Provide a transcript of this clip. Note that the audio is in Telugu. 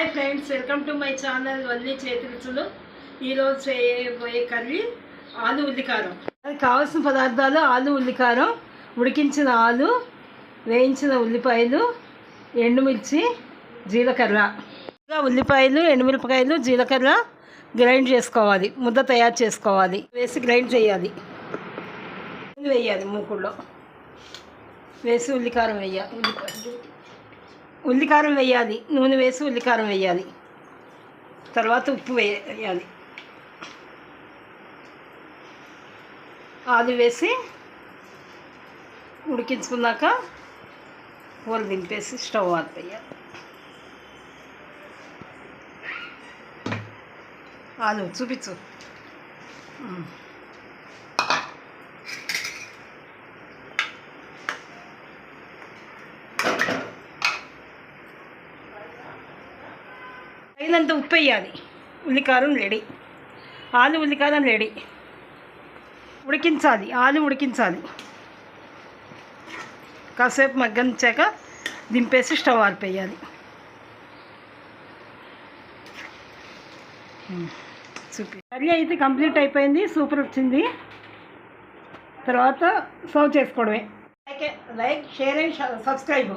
Hi friends welcome to my channel Valli చేతులుచులు ఈరోజు చేయబోయే కర్రీ ఆలు ఉల్లికారం అది కావాల్సిన పదార్థాలు ఆలు ఉల్లికారం ఉడికించిన ఆలు వేయించిన ఉల్లిపాయలు ఎండుమిర్చి జీలకర్ర. ఉల్లిపాయలు ఎండుమిరపకాయలు జీలకర్ర గ్రైండ్ చేసుకోవాలి. ముద్ద తయారు చేసుకోవాలి. వేసి గ్రైండ్ చేయాలి. వేయాలి మూకుల్లో వేసి ఉల్లికారం వేయాలి. ఉల్లిపాయ ఉల్లికారం వేయాలి. నూనె వేసి ఉల్లికారం వేయాలి. తర్వాత ఉప్పు వేయాలి. ఆది వేసి ఉడికించుకున్నాక కూర దింపేసి స్టవ్ ఆపేయాలి ఆలు చూపించు. తగినంత ఉప్పు వేయాలి ఉల్లికారం రెడీ. ఆలు ఉల్లికారం రెడీ. ఉడికించాలి. ఆలు ఉడికించాలి. కాసేపు మగ్గనిచ్చాక దింపేసి స్టవ్ ఆరిపోయాలి. చూపి కర్రీ అయితే కంప్లీట్ అయిపోయింది. సూపర్ వచ్చింది. తర్వాత సర్వ్ చేసుకోవడమే. Like like share and subscribe.